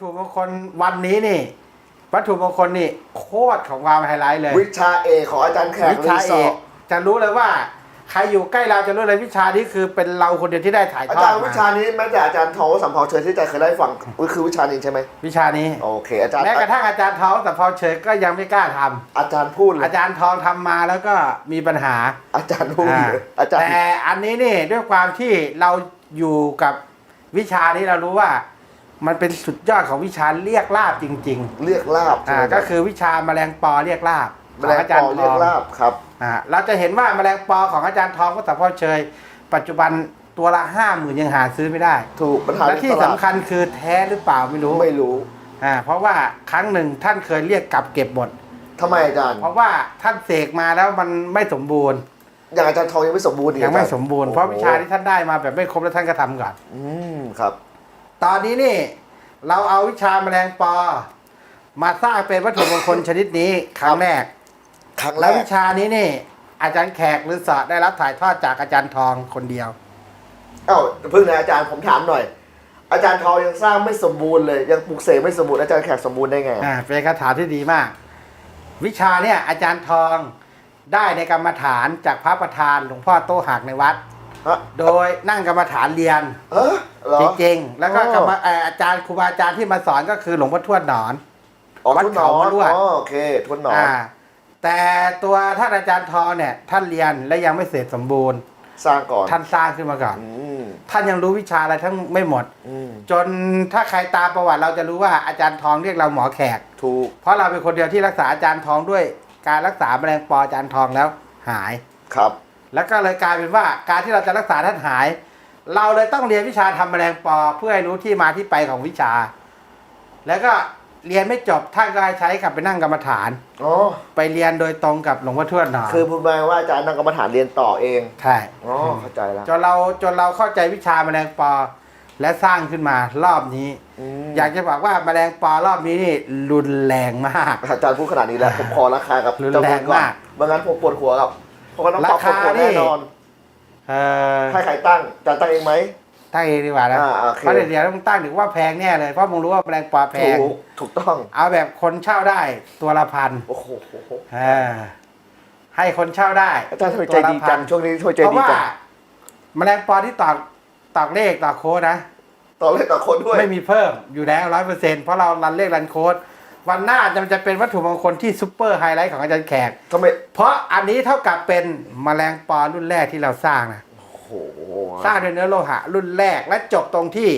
ถุมงคลวันนี้นี่ วัตถุมงคลนี่โคตรของความไฮไลท์เลย วิชาเอกของอาจารย์แขกวิชาเอกจะรู้เลยว่า ใครอยู่ใกล้เราจะรู้เลยวิชานี้คือเป็นเราคนเดียวที่ได้ถ่ายอาทอจาดรย์วิมาชานี้แม้แต่อาจารย์ทองสัมภาเชิญที่ใจเคยได้ฟังคือวิชานี้ใช่ไหมวิชานี้ โอเค อาจารย์แม้กระทั่งอาจารย์ท้องแต่พอเฉยก็ยังไม่กล้าทำอาจารย์พูดเลยอาจารย์ทองทำมาแล้วก็มีปัญหาอาจารย์พูดอ่าเลยอาจารย์แต่อันนี้นี่ด้วยความที่เราอยู่กับวิชานี้เรารู้ว่า มันเป็นสุดยอดของวิชาเรียกลาบจริง เรียกลาบๆอ่าก็คือวิชาแมลงปอเรียกลาบแมขลองงอาจารปย์อทเรียอกงลาบครับ อ่าเราจะเห็นว่าแมลงปอของอาจารย์ทองก็แต่พ่อเชย ปัจจุบันตัวละห้าหมื่นยังหาซื้อไม่ได้ถูกปัญหาและที่ตลาดสำคัญคือแท้หรือเปล่าไม่รู้ไม่รู้อ่าเพราะว่าครั้งหนึ่งท่านเคยเรียกกลับเก็บหมดทำไมอาจารย์เพราะว่าท่านเสกมาแล้วมันไม่สมบูรณ์ อย่างอาจารย์ทองยังไม่สมบูรณ์อีกยังไม่อาจาย์สมบูรณ์เพราะวิชาที่ท่านได้มาแบบไม่ครบแล้วท่านก็ทำก่อน อืมครับ ตอนนี้นี่เราเอาวิชาแมลงปอ มาสร้างเป็นวัตถุมงคลชนิดนี้ครั้งแรก ครั้งแรแล้วกวิชานี้นี่ อาจารย์แขกหรือสอดได้รับถ่ายทอดจากอาจารย์ทองคนเดียว เอ้าเพิ่งนะอาจารย์ผมถามหน่อย อาจารย์ทองยังสร้างไม่สมบูรณ์เลยยังปลูกเสกไม่สมบูรณ์อาจารย์แขกสมบูรณ์ได้ไงอ่าเป็นคาถามที่ดีมาก วิชาเนี่ยอาจารย์ทองได้ในกรรมฐานจากพระประธานหลวงพ่อโตหักในวัด ฮะโดยนั่งกรรมฐานเรียน เออ เหรอจริงๆแล้วก็อ๋อกรรมเอ่ออาจารย์ครูบาอาจารย์ที่มาสอนก็คือหลวงพ่อทวดหนอน อ๋อวัดทุนหนอเขานมาด้วยอ๋อโอเคทุนหนอนอ่าแต่ตัวท่านอาจารย์ทองเนี่ยท่านเรียนและยังไม่เสร็จสมบูรณ์ สร้างก่อนท่านสร้างขึ้นมาก่อน อืมท่านยังรู้วิชาอะไรทั้งไม่หมด อืมจนถ้าใครตามประวัติเราจะรู้ว่าอาจารย์ทองเรียกเราหมอแขก ถูกเพราะเราเป็นคนเดียวที่รักษาอาจารย์ทองด้วยการรักษาแมลงปออาจารย์ทองแล้วหาย ครับ แล้วก็เลยกลายเป็นว่าการที่เราจะรักษาท่านหาย เราเลยต้องเรียนวิชาทำแมลงปอเพื่อให้รู้ที่มาที่ไปของวิชา แล้วก็เรียนไม่จบท่านก็ให้ใช้กลับไปนั่งกรรมฐาน อ๋อ ไปเรียนโดยตรงกับหลวงพ่อทวดหนอคือพูดมาว่าอาจารย์นั่งกรรมฐานเรียนต่อเอง ใช่อ๋อ เข้าใจแล้ว จนเราจนเราเข้าใจวิชาแมลงปอและสร้างขึ้นมารอบนี้มอยากจะบอกว่าแมลงปอรอบนี้นี่รุนแรงมาก อาจารย์พูดขนาดนี้แล้วผมขอราคากับรุนเจ้าแรคุงณก่อนมาก ไม่งั้นผมปวดหัวครับเพราะว่าน้องราปอบปคาวดหัวนี่แน่นอน เออให้ใครตั้งอาจารย์ตั้งเองไหม ตั้งเองดีกว่านะอ่าโอเค เพราะเดี๋ยวเดี๋ยวมึงตั้งถึงว่าแพงแน่เลยเพราะมึงรู้ว่าแมลงปอแพง ถูกถูกต้องเอาแบบคนเช่าได้ตัวละพันโอ้โหเออให้คนเช่าได้อาจารย์ทำไมใจดีจังช่วงนี้ทำไมใจเพราะดีว่าจังแมลงปอที่ตอกตอกเลขตอกโค้ดนะ ต่อเลยต่อคนด้วยไม่มีเพิ่มอยู่แล้วร้อยเปอร์เซ็นต์เพราะเรารันเลขรันโค้ด วันหน้าจะมันจะเป็นวัตถุมงคลที่ซุปเปอร์ไฮไลท์ของอาจารย์แขกทำไมเพราะอันนี้เท่ากับเป็นแมลงปอรุ่นแรกที่เราสร้างนะโอ้โหสร้างด้วยเนื้อโลหะรุ่นแรกและจบตรงที่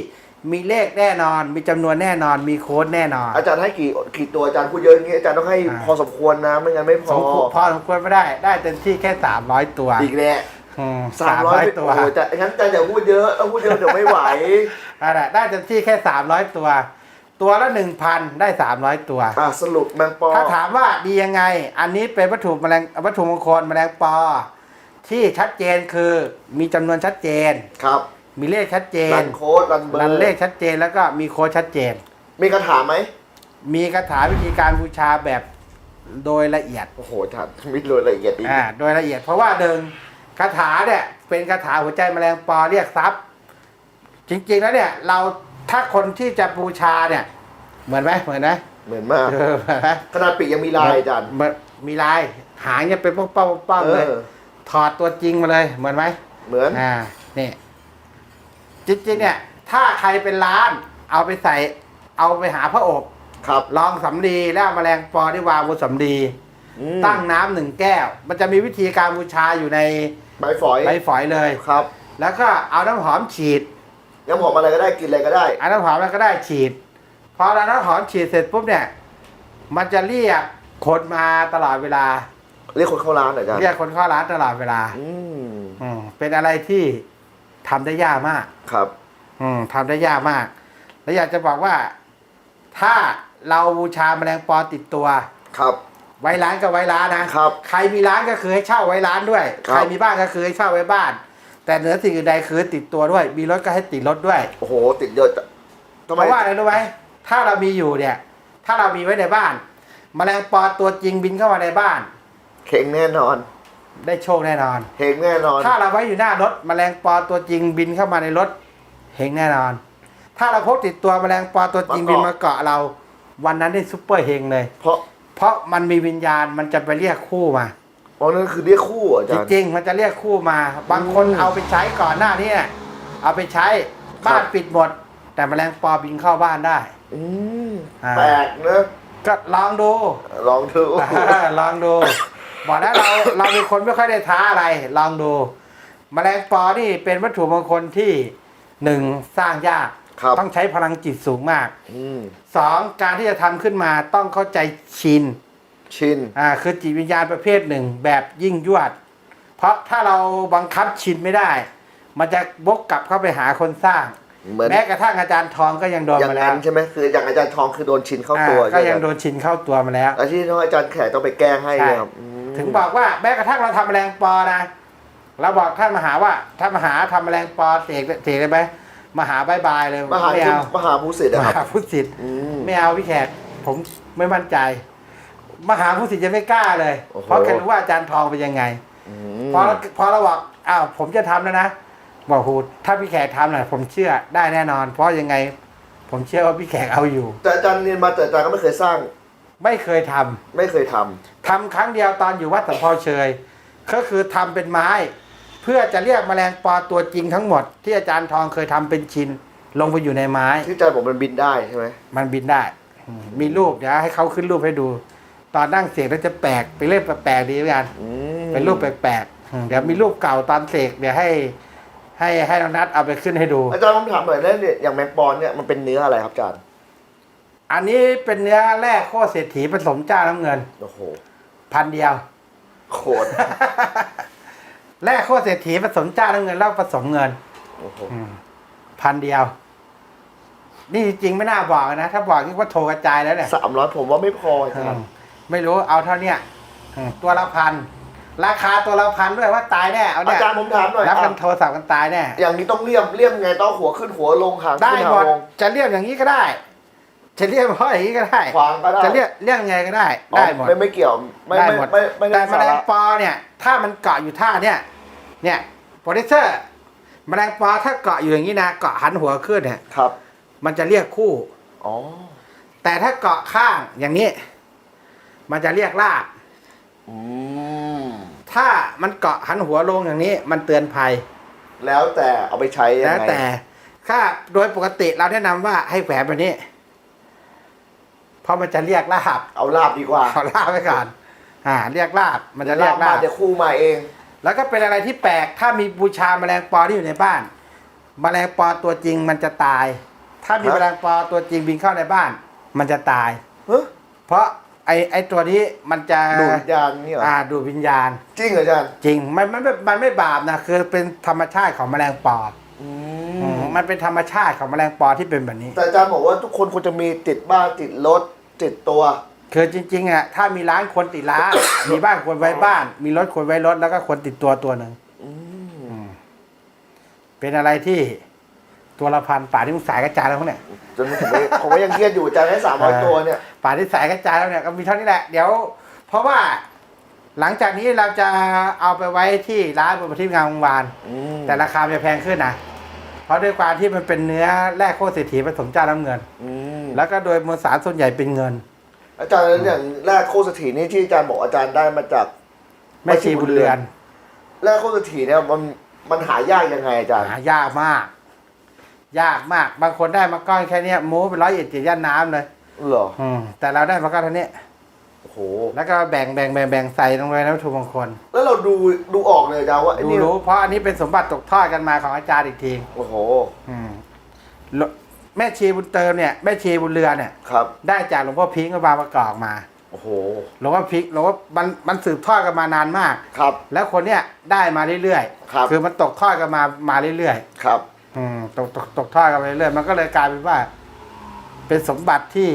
มีเลขแน่นอน มีจำนวนแน่นอน มีโค้ดแน่นอน อาจารย์ให้กี่กี่ตัวอาจารย์พูดเยอะอย่างนี้อาจารย์ต้องให้อ่าพอสมควรนะไม่งั้นไม่พสอมควรพอสมควรไม่ได้ ได้เต็มที่แค่สามร้อยตัว อีกแล้วอืมสามร้อย300ตัวโอ้โหแต่งั้นอาจารย์อย่าพูดเยอะต้องพูดเยอะเดี๋ยวไม่ไหวอะไรได้เต็มที่แค่สามร้อยตัว ตัวละหนึ่งพันได้สามร้อยตัว อะสรุปแมงปอถ้าถามว่าดียังไง อันนี้เป็นวัตถุแมลงวัตถุมงคลแมลงปอ ที่ชัดเจนคือมีจำนวนชัดเจน ครับมีเลขชัดเจรันนโค้ดรันเบอร์รันเลขชัดเจนแล้วก็มีโค้ดชัดเจน มีคาถาไหมมีคาถาวิธีการบูชาแบบโดยละเอียด โอ้โหอาจารย์มิดเลยละเอียดอีกอ่าโดยละเอียดเพราะว่าเดิงคาถาเนี่ยเป็นคาถาหัวใจแมลงปอเรียกทรัพย์ จริงๆแล้วเนี่ยเราถ้าคนที่จะบูชาเนี่ย เหมือนไหมเหมือนไหมเหมือนมาก เออเหมือนไหมขนาดปีกยังมีลายอาจารย์ เหมือนมีลายหางเนี่ยเป็นป้องป้องป้องเอเลยอถอดตัวจริงมาเลย เหมือนไหมเหมือน อ่านี่จริงๆเนี่ย ถ้าใครเป็นร้าน เอาไปใส่ เอาไปหาพระอบครับลองสำลีแล้วเอาแมลงปอที่วางบนสำลีอืมตั้งน้ำหนึ่งแก้ว มันจะมีวิธีการบูชาอยู่ในใบฝอยใบฝอยเลย ครับ แล้วก็เอาน้ำหอมฉีด น้ำหอมอะไรก็ได้กินอะไรก็ได้ เอาน้ำหอมแล้วก็ได้ฉีด พอเราน้ำหอมฉีดเสร็จปุ๊บเนี่ย มันจะเรียกคนมาตลอดเวลา เรียกคนเข้าร้านเหรออาจารย์เรียกคนเข้าร้านตลอดเวลา อืมอืมเป็นอะไรที่ทำได้ยากมาก ครับ อืมทำได้ยากมาก แล้วอยากจะบอกว่า ถ้าเราบูชาแมลงปอติดตัว ครับ ไว้ร้านก็ไว้ร้านนะครับใครมีร้านก็คือให้เช่าไว้ร้านด้วย ครับ ใครมีบ้านก็คือให้เช่าไว้บ้าน แต่เหนือสิ่งอื่นใดคือติดตัวด้วย มีรถก็ให้ติดรถด้วย โอ้โหติดเยอะจังทำเพไมราะว่าอะไรรู้ไหม ถ้าเรามีอยู่เนี่ย ถ้าเรามีไว้ในบ้านแมลงปอตัวจริงบินเข้ามาในบ้าน เข่งแน่นอน ได้โชคแน่นอนเฮงแน่นอน ถ้าเราไว้อยู่หน้ารถแมลงปอตัวจริงบินเข้ามาในรถเฮงแน่นอน ถ้าเราพกติดตัวแมลงปอตัวจริงบินมาเกาะเรา วันนั้นได้ซุปเปอร์เฮงเลย เพราะเพราะมันมีวิญญาณมันจะไปเรียกคู่มาเพราะนั่นคือเรียกคู่เหรออาจจารย์ริงๆมันจะเรียกคู่มา บางคนอืมเอาไปใช้ก่อนหน้านี้เนี่ยเอาไปใช้บ้านครับปิดหมด แต่แมลงปอบินเข้าบ้านได้อืมอ่าแปลกนะก็ลองดู ลองดูลองดู บอกแล้วเราเราเป็นคนไม่ค่อยได้ท้าอะไร ลองดู แมลงปอนี่เป็นวัตถุมงคลที่หนึ่งสร้างยากครับต้องใช้พลังจิตสูงมากอืมสองการที่จะทำขึ้นมาต้องเข้าใจชินชินอ่าคือจิตวิญญาณประเภทหนึ่งแบบยิ่งยวด เพราะถ้าเราบังคับชินไม่ได้ มันจะบกกลับเข้าไปหาคนสร้าง เหมือนแม้กระทั่งอาจารย์ทองก็ยังโดนอย่างมาแล้นั้วนใช่ไหมคืออย่างอาจารย์ทองคือโดนชินเข้าอ่าตัวก็ใช่ไหมยังโดนชินเข้าตัวมาแล้วอาที่น้องอาจารย์แขกต้องไปแก้ให้ใช่เลยครับมถึงบอกว่าแม้กระทั่งเราทำแมลงปอนะเราบอกท่านมหาว่าท่านมหาทำแมลงปอเสกเสกได้ไหมมหาบายบายเลยมหาไม่คุณเอามหาภูสิทธิ์มนะครับหาพุทธสิทธิ์อืม ไม่เอาพี่แขกผมไม่มั่นใจ มหาพุทธสิทธิ์จะไม่กล้าเลย โอ้โห เพราะแกรู้ว่าอาจารย์ทองเป็นยังไง อืมพอพอเราบอกอ้าวผมจะทำแล้วนะ บอกโหถ้าพี่แขกทำน่ะผมเชื่อได้แน่นอน เพราะยังไง ผมเชื่อว่าพี่แขกเอาอยู่ แต่อาจารย์เรียนมาแต่อาจารย์ก็ไม่เคยสร้าง ไม่เคยทำไม่เคยทำทำครั้งเดียวตอนอยู่วัดสัมพอเชย ก็คือทำเป็นไม้ เพื่อจะเรียกแมลงปอตัวจริงทั้งหมด ที่อาจารย์ทองเคยทำเป็นชิ้นลงไปอยู่ในไม้ ที่อาจารย์บอกมันบินได้ใช่ไหมมันบินได้อืมมีรูปเดี๋ยวให้เขาขึ้นรูปให้ดู ตอนนั่งเสกแล้วจะแปลกไปเล่นแปลกๆดีเหมือนกัน อืมเป็นรูปแปลกๆอืมเดี๋ยวมีรูปเก่าตอนเสกเดี๋ยวให้ ให้ให้น้องนัดเอาไปขึ้นให้ดู อาจารย์ผมถามหน่อยแล้วเนี่ยอย่างแมงปอนเนี่ยมันเป็นเนื้ออะไรครับอาจารย์อันนี้เป็นเนื้อแร่โคตรเศรษฐีผสมเจ้าน้ำเงิน โอ้โหพันเดียว โคตรแร่โคตรเศรษฐีผสมเจ้าน้ำเงินแล้วผสมเงินโอ้โหอืมพันเดียว นี่จริงๆไม่น่าบอกนะ ถ้าบอกนี่ว่าโทรกระจายแล้วเนี่ยสามร้อยผมว่าไม่พออาอืจารมย์ไม่รู้เอาเท่าเนี้ยอืมตัวละพัน ราคาตัวละพันด้วยว่าตายแน่เอาอาเนี่ยจารย์ผมถามหน่อยรับกันอะโทรศัพท์กันตายแน่อย่างนี้ต้องเลี่ยมเลี่ยมไงต้องหัวขึ้นหัวลงหางได้ขึ้นหมหางดลงจะเรียกอย่างนี้ก็ได้ จะเรียกเพราะอย่างนี้ก็ได้ ขวางก็ได้จะเรียกเรียกยังไงก็ได้อ๋อได้หมด ไม่ไม่เกี่ยวไม่ได้ไม่หมด ไม่ไม่แต่ได้แมสาลงระปอเนี่ย ถ้ามันเกาะอยู่ท่าเนี่ยเนี่ยโปรดิวเซอร์แมลงปอถ้าเกาะอยู่อย่างนี้นะเกาะหันหัวขึ้นเนี่ย ครับมันจะเรียกคู่ อ๋อแต่ถ้าเกาะข้างอย่างนี้ มันจะเรียกลาบ อืมถ้ามันเกาะหันหัวลงอย่างนี้ มันเตือนภัยแล้วแต่เอาไปใช้ยังแล้วไงแต่ถ้าโดยปกติเราแนะนำว่าให้แขวนแบบนี้ เพราะมันจะเรียกลาบเอาลาบดีกว่าขอลาบไว้ก่อนอ่า เรียกลาบมันจะเรียกลามาบจะคู่มาเอง แล้วก็เป็นอะไรที่แปลก ถ้ามีบูชาแมลงปอที่อยู่ในบ้าน แมลงปอตัวจริงมันจะตาย ถ้ามีฮะ แมลงปอตัวจริงบินเข้าในบ้าน มันจะตาย เฮ้ยเพราะ ไอไอตัวนี้มันจะดูดวิญญาณนี่เหรออ่าดูดวิญญาณ จริงเหรออาจารย์จริงมันมันไม่มันไม่บาปนะคือเป็นธรรมชาติของแมลงปออือืมมมันเป็นธรรมชาติของแมลงปอที่เป็นแบบนี้ แต่อาจารย์บอกว่าทุกคนควรจะมีติดบ้านติดรถติดตัว คือจริงๆอะถ้ามีร้านควรติดร้าน มีบ้านควรไว้บ้าน มีรถควรไว้รถแล้วก็ควรติดตัวตัวหนึ่งอืมอืมเป็นอะไรที่ ตัวละพันป่าที่มึงสายกระจายแล้วเนี่ยจนผมไม่ผมก็ยังเครียดอยู่อาจารย์ให้สามร้อยเออตัวเนี่ยป่าที่สายกระจายแล้วเนี่ยก็มีเท่านี้แหละ เดี๋ยว เพราะว่าหลังจากนี้เราจะเอาไปไว้ที่ร้านบนที่งานวงวานอืมแต่ราคามันจะแพงขึ้นนะ เพราะด้วยความที่มันเป็นเนื้อแร่โคตรเศรษฐีผสมเจ้าน้ำเงินอืมแล้วก็โดยมวลสารส่วนใหญ่เป็นเงิน อาจารย์แล้วอย่างแรกโคตรสถีนี่ที่อาจารย์บอกอาจารย์ได้มาจากแม่ชีบุญเรือนแรกโคตรสถีเนี่ยมันมันหายากยังไงอาจารย์ หายากมาก ยากมาก บางคนได้มาก้อนแค่เนี้ยโม้เป็นร้อยเอ็ดเจ็ดย่านน้ำเลยเหรออืมแต่เราได้มาก้อนเท่านี้โอ้โห แล้วก็แบ่งแบ่งแบ่งแบ่งใส่ลงไปในวัตถุมงคลแล้วเราดูดูออกเลยอาจารย์ว่าไอ้ดูนี่รู้เพราะอันนี้เป็นสมบัติตกทอดกันมาของอาจารย์อีกทีโอ้โหอืมแม่ชีบุญเติมเนี่ยแม่ชีบุญเรือนเนี่ย ครับ ได้จากหลวงพ่อพิงค์กับบางประกอบมาโอ้โหหลวงพ่อพริกหลวงพ่อมันมันสืบทอดกันมานานมาก ครับ แล้วคนเนี้ยได้มาเรื่อยครับ คือมันตกทอดกันมามาเรื่อยครับ ๆ อืมตกตกตกทอดกันมาเรื่อยๆมันก็เลยกลายเป็นว่า เป็นสมบัติที่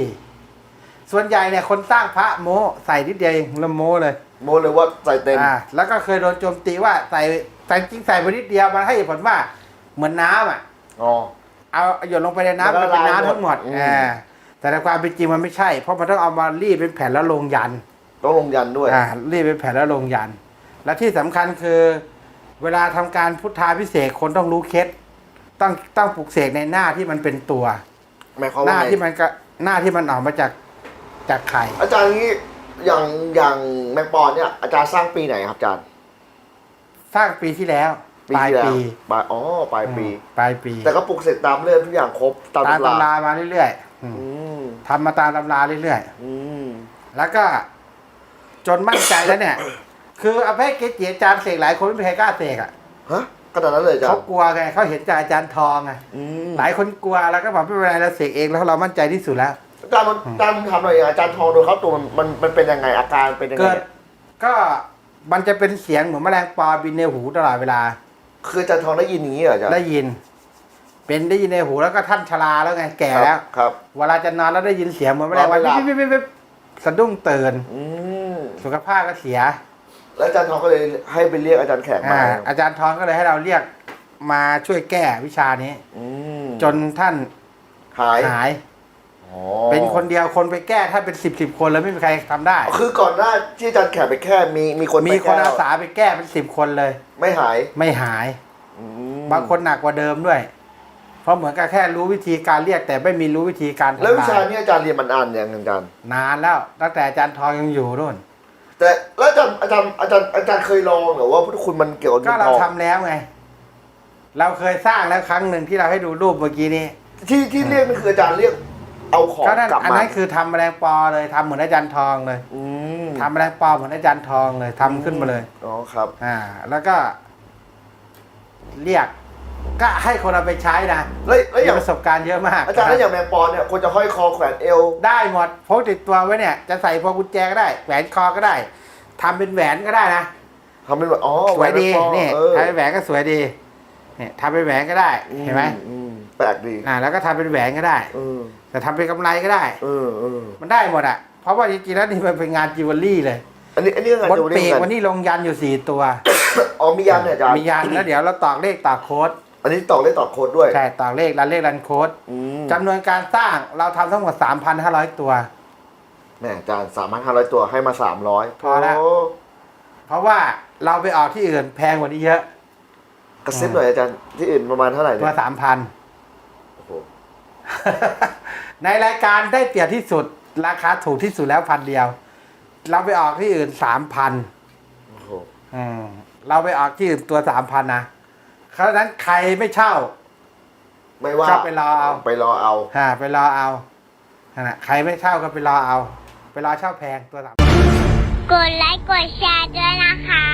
ส่วนใหญ่เนี่ยคนสร้างพระโมใส่นิดเดียวเองแล้วโมเลยโมเลยว่าใส่เต็มอ่าแล้วก็เคยโดนโจมตีว่าใส่ใส่จริงใส่ไปนิดเดียวมันให้เหตุผลว่าเหมือนน้ำอะอ๋อเอาหยดลงไปในน้ำมัมันนละเป็นลายน้ำทั้งหมดหมดอืมอ่าแต่ในความเป็นจริงมันไม่ใช่ เพราะมันต้องเอามารีดเป็นแผ่นแล้วลงยันต้องลงยันด้วยอ่ารีดเป็นแผ่นแล้วลงยัน และที่สำคัญคือ เวลาทำการพุทธาพิเศษกคนต้องรู้เคล็ด ต้องต้องปลุกเสกในหน้าที่มันเป็นตัว หมายความหว่าน้าไงที่มันก็หน้าที่มันออกมาจากจากไข่อาจารย์นี้อย่างอย่างแมงปอนเนี่ยอาจารย์สร้างปีไหนครับอาจารย์สร้างปีที่แล้วปีปลายที่แล้วปีปลายอ๋อปลายปีอืมปลายปีแต่ก็ปลุกเสร็จตามเรื่องทุกอย่างครบตามตามตำราตำรามาเรื่อยๆอืมอืมทำมาตามตำราเรื่อยๆอืมแล้วก็จนมั่นใจแล้วเนี่ย คือเอาไปให้เกจิอาจารย์เสกหลายคนไม่มีใครกล้าเสกอะ ฮะ ขนาดนั้นเลยอาจารเขาย์กลัวไงเขาเห็นจากอาจารย์ทองไงอืมหลายคนกลัวแล้วก็บอกไม่เป็นไรเราเสกเองแล้วเรามั่นใจที่สุดแล้ว อาจารย์มันอาจารย์ถามหน่อยอาจารย์ทองโดนเขาตัวมันมันมันเป็นยังไงอาการเป็นยังไงเกิดก็มันจะเป็นเสียงเหมือนแมลงปอบินในหูตลอดเวลา คืออาจารย์ทองได้ยินอย่างนี้เหรออาจารย์ได้ยิน เป็นได้ยินในหูแล้วก็ท่านชราแล้วไงแก่แล้ว ครับ เวลาจะนอนแล้วได้ยินเสียงเหมือนแมลงวันนอนไม่หลับ วิบวิบวิบสะดุ้งตื่นอืมสุขภาพก็เสีย แล้วอาจารย์ทองก็เลยให้ไปเรียกอาจารย์แขกมาอ่าอาจารย์ทองก็เลยให้เราเรียกมาช่วยแก้วิชานี้ อืมจนท่านหายหาย อ๋อเป็นคนเดียวคนไปแก้ถ้าเป็นสิบสิบคนแล้วไม่มีใครทำได้ คือก่อนหน้าที่อาจารย์แขกไปแค่มีมีคนมีไปคนแก้อาสาไปแก้เป็นสิบคนเลย ไม่หายไม่หาย อืมบางคนหนักกว่าเดิมด้วย เพราะเหมือนกับแค่รู้วิธีการเรียกแต่ไม่มีรู้วิธีการทำแล้ววิชาลายนี้อาจารย์เรียนมันอ่านอย่างอาจารย์นานแล้ว ตั้งแต่อาจารย์ทองยังอยู่นู่น แต่แล้วอาจารย์อาจารย์อาจารย์อาจารย์เคยลองเหรือว่าพุทธคุณมันเกี่ยวกับก็เงินเราทองทำแล้วไง เราเคยสร้างแล้วครั้งหนึ่งที่เราให้ดูรูปเมื่อกี้นี้ที่ที่เรียกนี่คืออาจารย์เรียกเอาของก็นั่นกลับอันมานั้นคือทำแมลงปอเลยทำเหมือนอาจารย์ทองเลยอืมทำแมลงปอเหมือนอาจารย์ทองเลยทำขึ้นมาเลย อ๋อครับ อ่า แล้วก็ เรียก ก็ให้คนเอาไปใช้นะแล้วแล้วอมีย่างประสบการณ์เยอะมากอาจารย์แล้วอย่างแมงปอเนี่ยควรจะห้อยคอแขวนเอว ได้หมดพกติดตัวไว้เนี่ย จะใส่พวงกุญแจก็ได้แหวนคอก็ได้ทำเป็นแหวนก็ได้นะ ทำเป็นแบบอ๋อสวยดีแหวนแมงปอนี่เออทำเป็นแหวนก็สวยดีเนี่ยทำเป็นแหวนก็ได้เห็นไหมอืมแปลกดีอ่าแล้วก็ทำเป็นแหวนก็ได้ เออแต่ทำเป็นกำไรก็ได้ เออเออมันได้หมดอะเพราะว่าจริงๆแล้วนี่มันเป็นงานจิวเวลรี่เลยอันนี้อันนี้งานบนจะปีกเรียกวันนี้ลงยันอยู่สี่ตัว อ๋อมียันเนี่ยอาจารย์มียันแล้วเดี๋ยวเราตอกเลขตอกโค้ด อันนี้ต่อเลขต่อโค้ดด้วยใช่ตอกเลขรันเลขรันโค้ดอืมจำนวนการสร้างเราทำทั้งหมด 3,500 ตัว แหม่อาจารย์สามพันห้าร้อยตัวให้มาสามร้อยพอแล้ว เพราะว่าเราไปออกที่อื่นแพงกว่านี้เยอะกระซิบหน่อยอาจารย์ที่อื่นประมาณเท่าไหร่ตัเนี่วยสามพันโอ้โหในรายการได้เปรียบที่สุด ราคาถูกที่สุดแล้วพันเดียว เราไปออกที่อื่นสามพันโอ้โหเราไปออกที่อื่นตัวสามพันนะ เพราะฉะนั้นใครไม่เช่า ไม่ว่า ก็ไปรอเอา ไปรอเอาอ่าไปรอเอานั่นน่ะใครไม่เช่าก็ไปรอเอา ไปรอเช่าแพงตัวสามกดไลค์กดแชร์ด้วยนะคะ